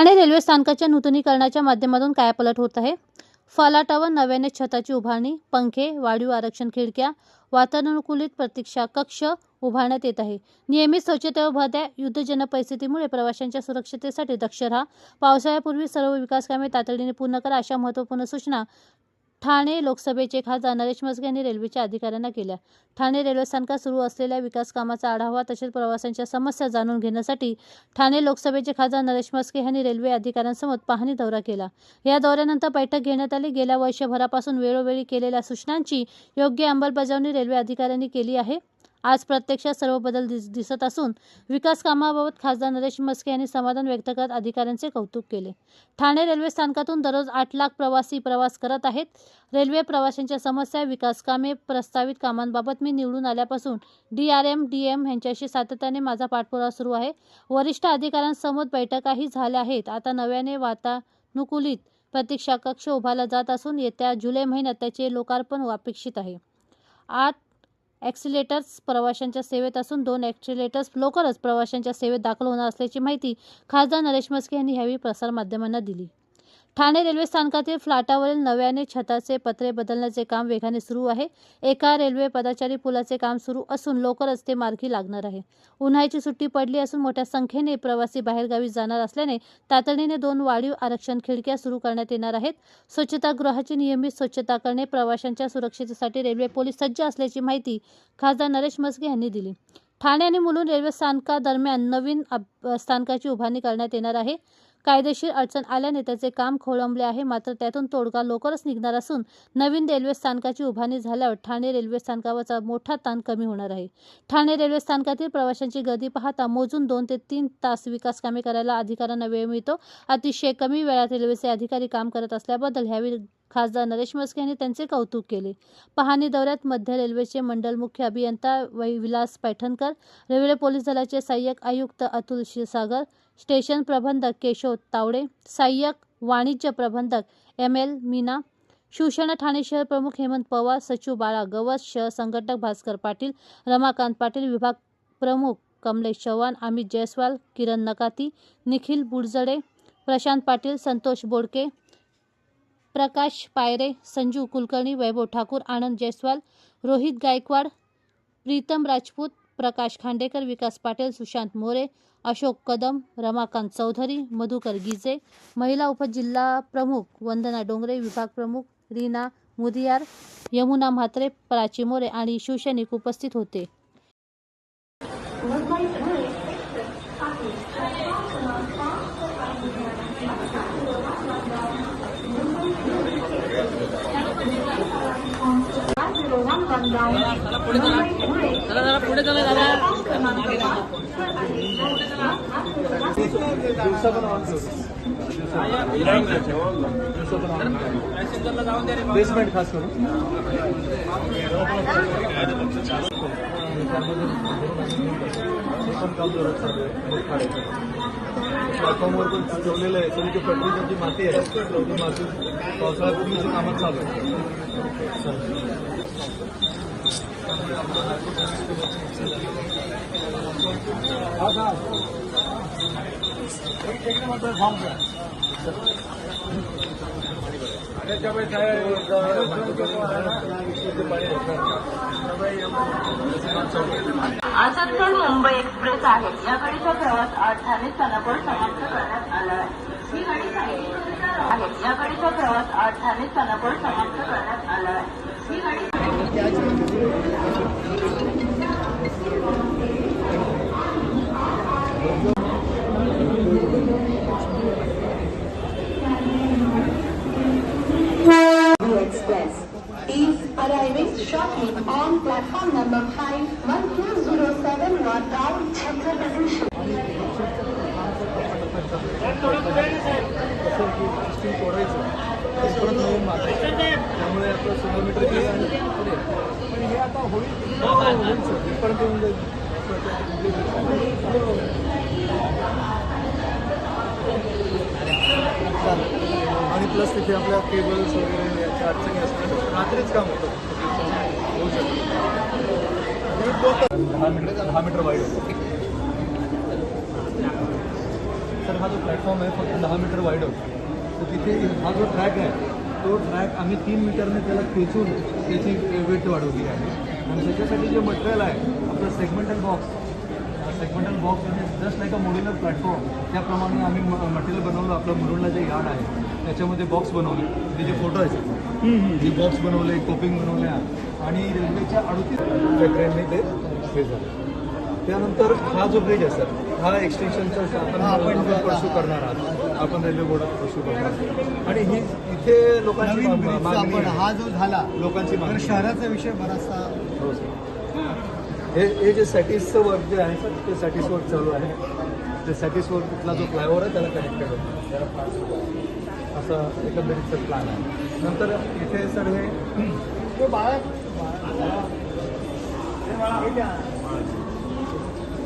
Thane railway स्थानकाच्या नूतनीकरणाच्या माध्यमातून काय पलट होत आहे. फलाटावर नव्याने छताची उभारणी पंखे वाढीव आरक्षण खिडक्या वातानुकूलित प्रतीक्षा कक्ष उभारण्यात येत आहे. नियमित स्वच्छतेवर भर द्या युद्धजनक परिस्थितीमुळे प्रवाशांच्या सुरक्षिततेसाठी दक्ष राहा पावसाळ्यापूर्वी सर्व विकास कामे तातडीने पूर्ण करा अशा महत्त्वपूर्ण सूचना ठाणे लोकसभेचे खासदार नरेश मस्के यांनी रेल्वेच्या अधिकाऱ्यांना केल्या. ठाणे रेल्वे स्थानकात सुरू असलेल्या विकास कामाचा आढावा तसेच प्रवाशांच्या समस्या जाणून घेण्यासाठी ठाणे लोकसभेचे खासदार नरेश मस्के यांनी रेल्वे अधिकाऱ्यांसमोर पाहणी दौरा केला. या दौऱ्यानंतर बैठक घेण्यात आली. गेल्या वर्षभरापासून वेळोवेळी केलेल्या सूचनांची योग्य अंमलबजावणी रेल्वे अधिकाऱ्यांनी केली आहे. आज प्रत्यक्षात सर्व बदल दिस दिसत असून विकास कामाबाबत खासदार नरेश मस्के यांनी समाधान व्यक्त करत अधिकाऱ्यांचे कौतुक केले. ठाणे रेल्वे स्थानकातून दररोज आठ लाख प्रवासी प्रवास करत आहेत. रेल्वे प्रवाशांच्या समस्या विकास कामे प्रस्तावित कामांबाबत मी निवडून आल्यापासून D R M D M यांच्याशी सातत्याने माझा पाठपुरावा सुरू आहे. वरिष्ठ अधिकाऱ्यांसमोर बैठकाही झाल्या आहेत. आता नव्याने वातानुकूलित प्रतीक्षा कक्ष उभारला जात असून येत्या जुलै महिन्यात त्याचे लोकार्पण अपेक्षित आहे. आठ ॲक्सिलेटर्स प्रवाशांच्या सेवेत असून दोन ॲक्सिलेटर्स लवकरच प्रवाशांच्या सेवेत दाखल होणार असल्याची माहिती खासदार नरेश मस्के यांनी यावेळी प्रसारमाध्यमांना दिली. ठाणे रेल्वे स्थानकातील फ्लाटावरील नव्याने छताचे पत्रे बदलण्याचे काम वेगाने सुरू आहे. एका रेल्वे पदाचारी पुलाचे काम सुरू असून लवकरच ते मार्गी लागणार आहे. उन्हाळ्याची सुट्टी पडली असून मोठ्या संख्येने प्रवासी बाहेरगावी जाणार असल्याने तातडीने दोन वाढीव आरक्षण खिडक्या सुरू करण्यात येणार आहेत. स्वच्छतागृहाची नियमित स्वच्छता करणे प्रवाशांच्या सुरक्षेसाठी रेल्वे पोलीस सज्ज असल्याची माहिती खासदार नरेश मस्के यांनी दिली. ठाणे आणि मुलुंड रेल्वे स्थानकादरम्यान नवीन स्थानकाची उभारणी करण्यात येणार आहे. कायदेशीर अडचण आल्याने त्याचे काम खोळंबले आहे. मात्र त्यातून तोडगा लवकरच निघणार असून नवीन रेल्वे स्थानकाची उभारणी झाल्यावर ठाणे रेल्वे स्थानकावरचा मोठा ताण कमी होणार आहे. ठाणे रेल्वे स्थानकातील प्रवाशांची गर्दी पाहता मोजून दोन ते तीन तास विकास कामे करायला अधिकाऱ्यांना वेळ मिळतो. अतिशय कमी वेळात रेल्वेचे अधिकारी काम करत असल्याबद्दल ह्यावेळी खासदार नरेश मस्के यांनी त्यांचे कौतुक केले. पाहणी दौऱ्यात मध्य रेल्वेचे मंडल मुख्य अभियंता वै विलास पैठणकर रेल्वे पोलीस दलाचे सहाय्यक आयुक्त अतुल क्षीरसागर स्टेशन प्रबंधक केशव तावडे सहाय्यक वाणिज्य प्रबंधक एम एल मीना शिवसेना ठाणे शहर प्रमुख हेमंत पवार सचिव बाळा गवस शहर संघटक भास्कर पाटील रमाकांत पाटील विभाग प्रमुख कमलेश चव्हाण अमित जयस्वाल किरण नकाती निखिल बुडजडे प्रशांत पाटील संतोष बोडके प्रकाश पायरे संजू कुलकर्णी वैभव ठाकूर आनंद जयस्वाल रोहित गायकवाड प्रीतम राजपूत प्रकाश खांडेकर विकास पाटील सुशांत मोरे अशोक कदम रमाकांत चौधरी मधुकर गिजे महिला उपजिल्हा प्रमुख वंदना डोंगरे विभाग प्रमुख रीना मुदियार यमुना म्हात्रे प्राची मोरे आणि शिवसैनिक उपस्थित होते चला जरा पुढे चला दादा पॅसेंजरला जाऊन द्या रे बाबा. बेसमेंट खास करून प्लॅटफॉर्मवर पण ठेवलेलं आहे तरी ती पटरीची जी माती आहे ती माती पावसाळ्यापूर्वीची कामात चालू आहे आजनकर मुंबई एक्सप्रेस आहे. या गाडीचा प्रवास आज ठाणे स्थानकावर समाप्त करण्यात आला आहे. ही गाडी आहे. या गाडीचा प्रवास आज ठाणे स्थानकावर समाप्त करण्यात आला आहे. ही गाडी Express is arriving shortly on platform number 5, 1207 North Town, Chhatrapati position. That's what परत नवीन त्यामुळे आपलं सोळा मीटर आणि पण हे आता होईल होईल सर येऊन जाईल चालेल. आणि प्लस तिथे आपल्या केबल्स वगैरे याच्या अडचणी असतात रात्रीच काम होतं. होऊ शकतं. दहा मीटर दहा मीटर वाईट होतं तर हा जो प्लॅटफॉर्म आहे फक्त दहा मीटर वाईड होतो. तर तिथे हा जो ट्रॅक आहे तो ट्रॅक आम्ही तीन मीटरने त्याला खेचून त्याची वेट वाढवली आहे. आणि त्याच्यासाठी जे मटेरियल आहे आपलं सेगमेंटल बॉक्स सेगमेंटल बॉक्स म्हणजे just like a modular platform त्याप्रमाणे आम्ही मटेरियल बनवलं आपलं मुरुडला जे यार्ड आहे त्याच्यामध्ये बॉक्स बनवले. ते जे फोटो आहेत जे बॉक्स बनवले कोपिंग बनवल्या आणि रेल्वेच्या अडतीस ट्रेनने ते हे झालं. त्यानंतर हा जो ब्रिज आहे सर हा एक्सटेन्शनचा आपण आपण परसू करणार आहात. आपण रेल्वे बोर्ड परसू करणार आहात. आणि ही इथे लोकांची नवीन मागणी आपण आहे. हा जो झाला लोकांची तर मागणी आहे. शहराचा विषय बराचसा हो सर हे हे जे सॅटिसचं वर्क जे आहे सर ते सॅटिस वर्क चालू आहे. ते सॅटिस वर्कला जो फ्लायओव्हर आहे त्याला कनेक्टेड होतो. असा एकंदरीतचा प्लॅन आहे. नंतर इथे सर हे ते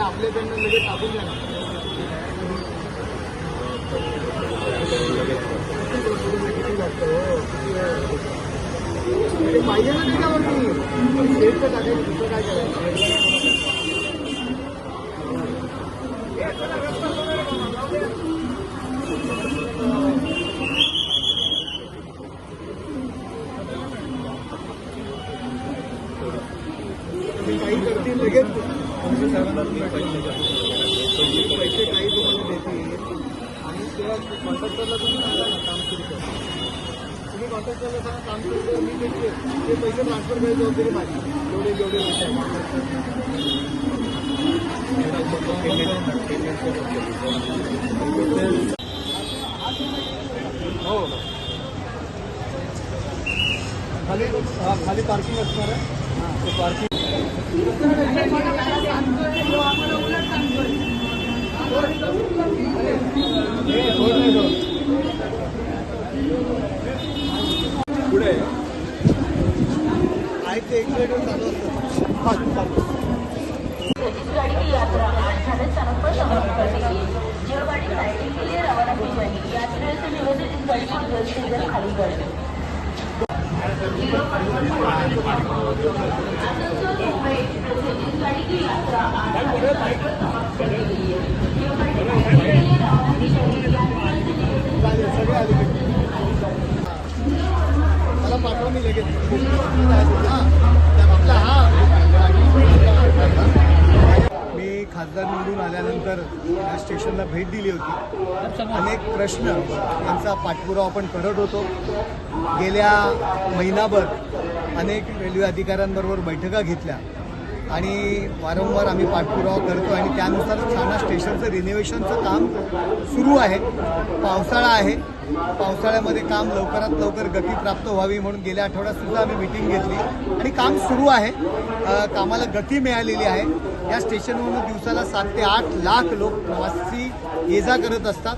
आपल्याकडनं लगेच टाकून जाणार ना किती लागतं हो किती वेळ? ते पाहिजे. ना त्याच्यावरती सेट तर टाकायचं दुसरं काय करायचं काही करतील लगेच तुम्ही पैसे पैसे पैसे काही तुम्हाला देतील आणि तेव्हा कॉन्ट्रॅक्टरला तुम्ही सांगा ना काम सुरू करा तुम्ही कॉन्ट्रॅक्टरला काम मी देते ते पैसे पैसे हो, खाली खाली पार्किंग असणार आहे ते पार्किंग पुढे. ते एक चालू सगळे पाठवा मी लगेच मी खासदार निवडून आल्यानंतर या स्टेशनला भेट दिली होती. अनेक प्रश्न यांचा पाठपुरावा आपण करत होतो. गेल्या महिनाभर अनेक रेल्वे अधिकाऱ्यांबरोबर बैठका घेतल्या. आणि वारंवार आम्ही पाठपुरावा करतो आणि त्यानुसार ठाणा स्टेशनचं रिनोव्हेशनचं काम सुरू आहे. पावसाळा आहे. पावसाळ्यामध्ये काम लवकरात लवकर गती प्राप्त व्हावी म्हणून गेल्या आठवड्यातसुद्धा आम्ही मिटिंग घेतली. आणि काम सुरू आहे. कामाला गती मिळालेली आहे. या स्टेशनवरून दिवसाला सात ते आठ लाख लोक प्रवासी ये जा करत असतात.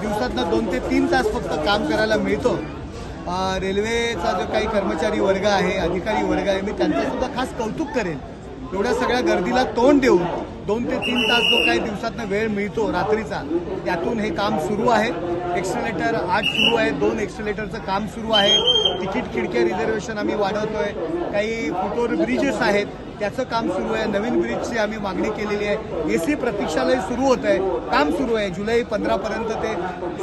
दिवसातनं दोन ते तीन तास फक्त काम करायला मिळतं. रेल्वेचा जो काही कर्मचारी वर्ग आहे अधिकारी वर्ग आहे मी त्यांचं सुद्धा खास कौतुक करेन. एवढ्या सगळ्या गर्दीला तोंड देऊन दोन ते तीन तास जो काही दिवसातनं वेळ मिळतो रात्रीचा त्यातून हे काम सुरू आहे. एक्सलेटर आठ सुरू आहे दोन एक्सलेटरचं काम सुरू आहे. तिकीट खिडक्या रिझर्वेशन आम्ही वाढवतोय. काही फुटोर ब्रिजेस आहेत त्याचं काम सुरू आहे. नवीन ब्रिजची आम्ही मागणी केलेली आहे. ए सी प्रतीक्षालय सुरू होत आहे काम सुरू आहे. जुलै पंधरापर्यंत ते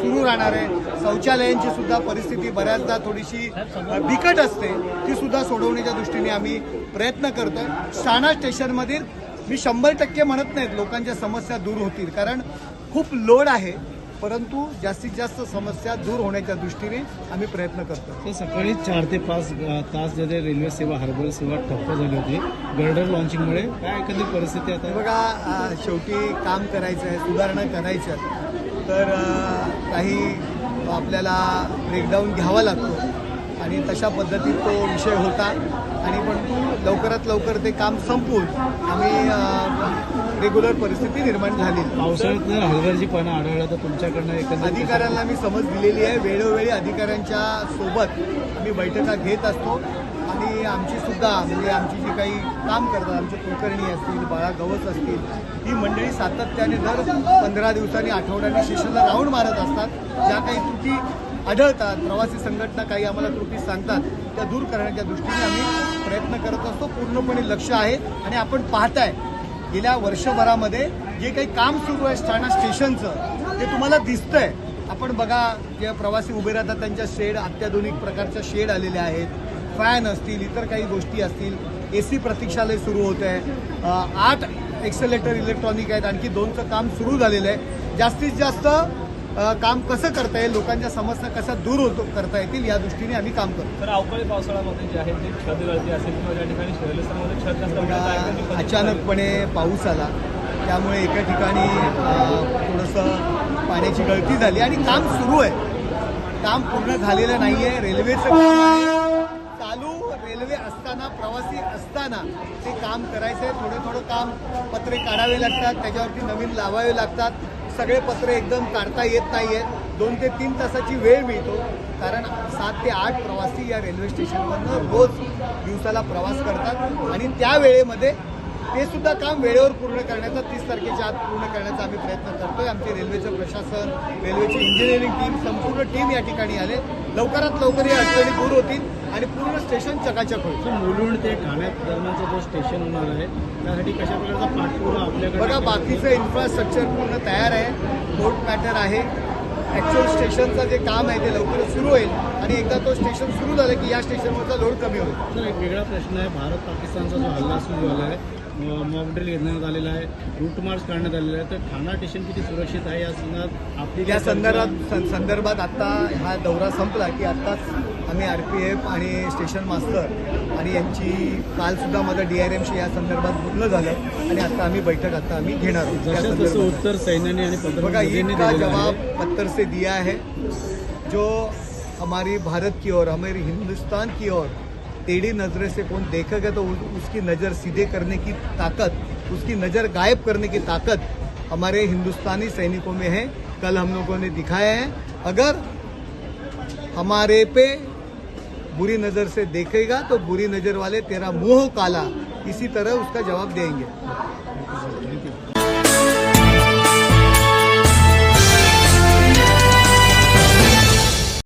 सुरू राहणार आहे. शौचालयांची सुद्धा परिस्थिती बऱ्याचदा थोडीशी बिकट असते. ती सुद्धा सोडवण्याच्या दृष्टीने आम्ही प्रयत्न करतोय. शाणा स्टेशनमधील मी शंभर टक्के म्हणत नाहीत लोकांच्या समस्या दूर होतील कारण खूप लोड आहे परंतु जास्तीत जास्त समस्या दूर होण्याच्या दृष्टीने आम्ही प्रयत्न करतो तर सकाळी चार ते पाच तास जे रेल्वे सेवा हार्बर सेवा ठप्प झाली होती गर्डर लॉन्चिंगमुळे काय एकंदरीत परिस्थिती आता? बघा शेवटी काम करायचं आहे सुधारणा करायच्या. तर काही आपल्याला ब्रेकडाऊन घ्यावा लागतो. आणि तशा पद्धतीत तो विषय होता. आणि पण लवकरात लवकर ते काम संपवून आम्ही रेग्युलर परिस्थिती निर्माण झाली. पावसाळ्यात हलगर्जीपणा आढळला तर तुमच्याकडनं एकंदरीत अधिकाऱ्यांना मी समज दिलेली आहे. वेळोवेळी अधिकाऱ्यांच्या सोबत आम्ही बैठका घेत असतो. आणि आमची सुद्धा म्हणजे आमची जी काही काम करतात आमचे कुलकर्णी असतील बाळा गवस असतील ही मंडळी सातत्याने दर पंधरा दिवसांनी आठवड्याने स्टेशनला राऊंड मारत असतात. ज्या काही त्रुटी आढळतात. प्रवासी संघटना काही आम्हाला त्रुटी सांगतात. त्या दूर करण्याच्या दृष्टीने आम्ही प्रयत्न करत असतो. पूर्णपणे लक्ष आहे आणि आपण पाहताय गेल्या वर्षभरामध्ये जे काही काम सुरू आहे ठाणा स्टेशनचं ते तुम्हाला दिसतंय. आपण बघा जे प्रवासी उभे राहतात त्यांच्या शेड अत्याधुनिक प्रकारच्या शेड आलेल्या आहेत. फॅन असतील इतर काही गोष्टी असतील. ए सी प्रतीक्षालय सुरू होत आहे. आठ एक्सेलेटर इलेक्ट्रॉनिक आहेत. आणखी दोनचं काम सुरू झालेलं आहे. जास्तीत जास्त काम कसं करता येईल लोकांच्या समस्या कशा दूर होतो करता येतील या दृष्टीने आम्ही काम करतो. तर अवकाळी पावसाळ्यामध्ये जे आहे ते छत गळती असेल किंवा ज्या ठिकाणी छत नसल्यामुळे अचानकपणे पाऊस आला. त्यामुळे एका ठिकाणी थोडंसं पाण्याची गळती झाली आणि काम सुरू आहे. काम पूर्ण झालेलं नाही आहे. रेल्वेचं चालू रेल्वे असताना प्रवासी असताना ते काम करायचं आहे थोडं थोडं काम पत्रे काढावे लागतात त्याच्यावरती नवीन लावावे लागतात. सगळे पत्रे एकदम काढता येत नाही आहेत दोन ते तीन तासाची वेळ मिळतो. कारण सात ते आठ प्रवासी या रेल्वे स्टेशनमधनं रोज दिवसाला प्रवास करतात. आणि त्या वेळेमध्ये ते सुद्धा काम वेळेवर पूर्ण करण्याचा तीस तारखेच्या आत पूर्ण करण्याचा आम्ही प्रयत्न करतोय. आमचे रेल्वेचं प्रशासन रेल्वेची इंजिनिअरिंग टीम संपूर्ण टीम या ठिकाणी आले. लवकरात लवकर या अडचणी दूर होतील. आणि पूर्ण स्टेशन चकाचक होईल. मुलुंड ते ठाण्यात दरम्यानचा जो स्टेशन होणार आहे त्यासाठी कशा प्रकारचा पाठपुरावा आपल्याकडे बघा बाकीचं इन्फ्रास्ट्रक्चर पूर्ण तयार आहे. कोर्ट मॅटर आहे. ॲक्च्युअल स्टेशनचं जे काम आहे ते लवकरच सुरू होईल. आणि एकदा तो स्टेशन सुरू झालं की या स्टेशनवरचा लोड कमी होईल. तर एक वेगळा प्रश्न आहे. भारत पाकिस्तानचा जो हल्ला सुरू झाला आहे मॉकड्रिल घेण्यात आलेला आहे रूट मार्च काढण्यात आलेला आहे. तर ठाणा स्टेशन किती सुरक्षित आहे या संदर्भात आपली या संदर्भात संदर्भात आता हा दौरा संपला की आत्ताच आम्ही आर पी एफ़ आणि स्टेशन मास्टर आणि यांची कालसुद्धा माझं डी आर एमशी या संदर्भात बोलणं झालं आणि आता आम्ही बैठक आता आम्ही घेणार आहोत. उत्तर सैन्याने आणि बघा जवाब पत्थर से दिया है जो हमारी भारत की ओर हमारी हिंदुस्तान की ओर टेढ़ी नजरे से कौन देखेगा तो उसकी नज़र सीधे करने की ताकत उसकी नज़र गायब करने की ताकत हमारे हिंदुस्तानी सैनिकों में है। कल हम लोगों ने दिखाया है अगर हमारे पे बुरी नज़र से देखेगा तो बुरी नज़र वाले तेरा मुंह काला। इसी तरह उसका जवाब देंगे।